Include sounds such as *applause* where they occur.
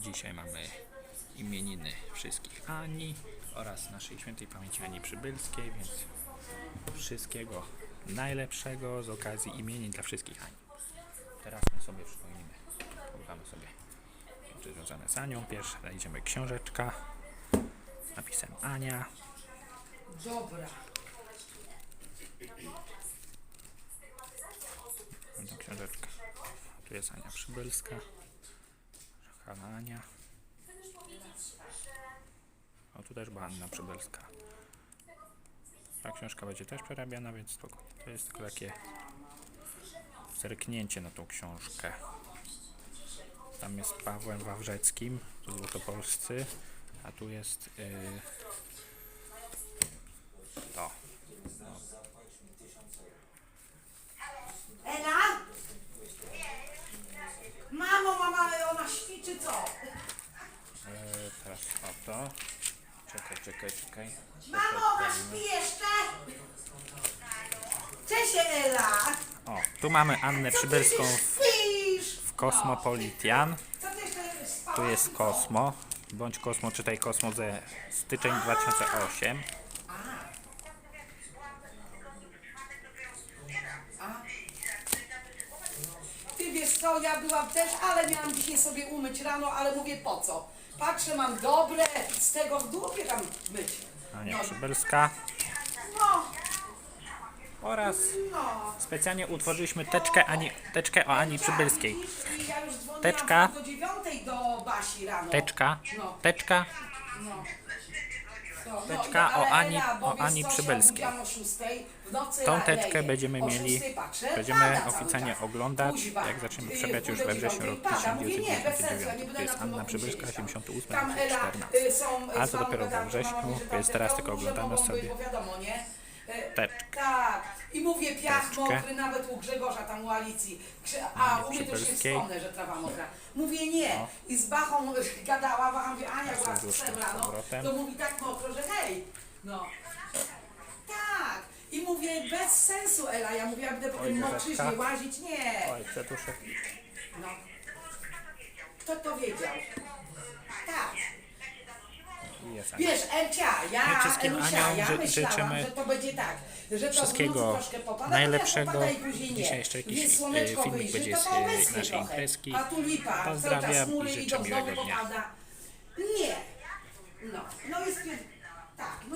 Dzisiaj mamy imieniny wszystkich Ani oraz naszej świętej pamięci Ani Przybylskiej, więc wszystkiego najlepszego z okazji imienin dla wszystkich Ani. Teraz my sobie przypomnimy, pogadamy sobie rzeczy związane z Anią. Pierwsza znajdziemy książeczka z napisem Ania. Dobra. Tą książeczkę. Tu jest Ania Przybylska. Hanna Ania. O, tu też była Anna Przybylska. Ta książka będzie też przerabiana, więc. To jest tylko takie zerknięcie na tą książkę. Tam jest Pawłem Wawrzeckim, tu Złotopolscy, a tu jest yy, to. Ela? Mamo, mama, ona śpi czy co? Yy, teraz o to. Czekaj, czekaj, czekaj. Mamo, ona śpi jeszcze? Cześć Ela! O, tu mamy Annę Co ty Przybylską się w, śpisz? w Kosmopolitian. Co ty jeszcze spałaś? Tu jest Kosmo, bądź Kosmo, czytaj Kosmo ze styczeń 2008. Ty wiesz co, ja byłam też, ale miałam dzisiaj sobie umyć rano, ale mówię po co? Patrzę, mam dobre, z tego w dupie tam myć. Ania No, Przybylska. no, Oraz no. specjalnie utworzyliśmy teczkę, Ani, teczkę o Ani Przybylskiej. I ja już dzwoniłam Teczka. do dziewiątej do Basi rano. Teczka, No. teczka. No. No, Teczka no, o Ani- Ela, bo o Ani co, Przybylskiej. Tą teczkę będziemy mieli, będziemy oficjalnie oglądać, jak zaczniemy Y, przebiegać już we wrześniu dziewiątej roku pada. Mówię, nie, bez sensu, ja 1999. nie To jest Anna Przybylska, siedzieć tam. 88, Tam Ela, 14. y, są, A y, to są dopiero we wrześniu, więc teraz te tylko oglądamy sobie Nie? Teczkę. Tak. I mówię piach Teczkę. mokry, nawet u Grzegorza tam u Alicji. A Ani u mnie też nie Przybylskiej. wspomnę, że trawa mokra. Mówię nie. No. I z Bachą y, *laughs* gadała, Bacha mówi, Ania była Teraz z psem z rano. powrotem. To mówi tak mokro, że hej. No. Tak. I mówię, bez sensu Ela. Ja mówię, ja będę Oj, mokrzyźnie łazić. Nie. Oj. No. Kto to wiedział? Tak. Jest Ania. Wiesz, Elcia, ja, My wszystkim Elusia, Aniom ja ży- myślałam, życzymy że to będzie tak, że to wszystkiego nocy troszkę popada, najlepszego. popada i później nie. Dzisiaj jeszcze jakiś, Więc e, słoneczko filmik wyjrzy, będzie to z, e, obecnie naszej trochę. imprezki. A tu lipa, cały Pozdrawiam czas chmury i życzę idą, znowu miłego dnia. popada. Nie. No, no jest... Tak. No.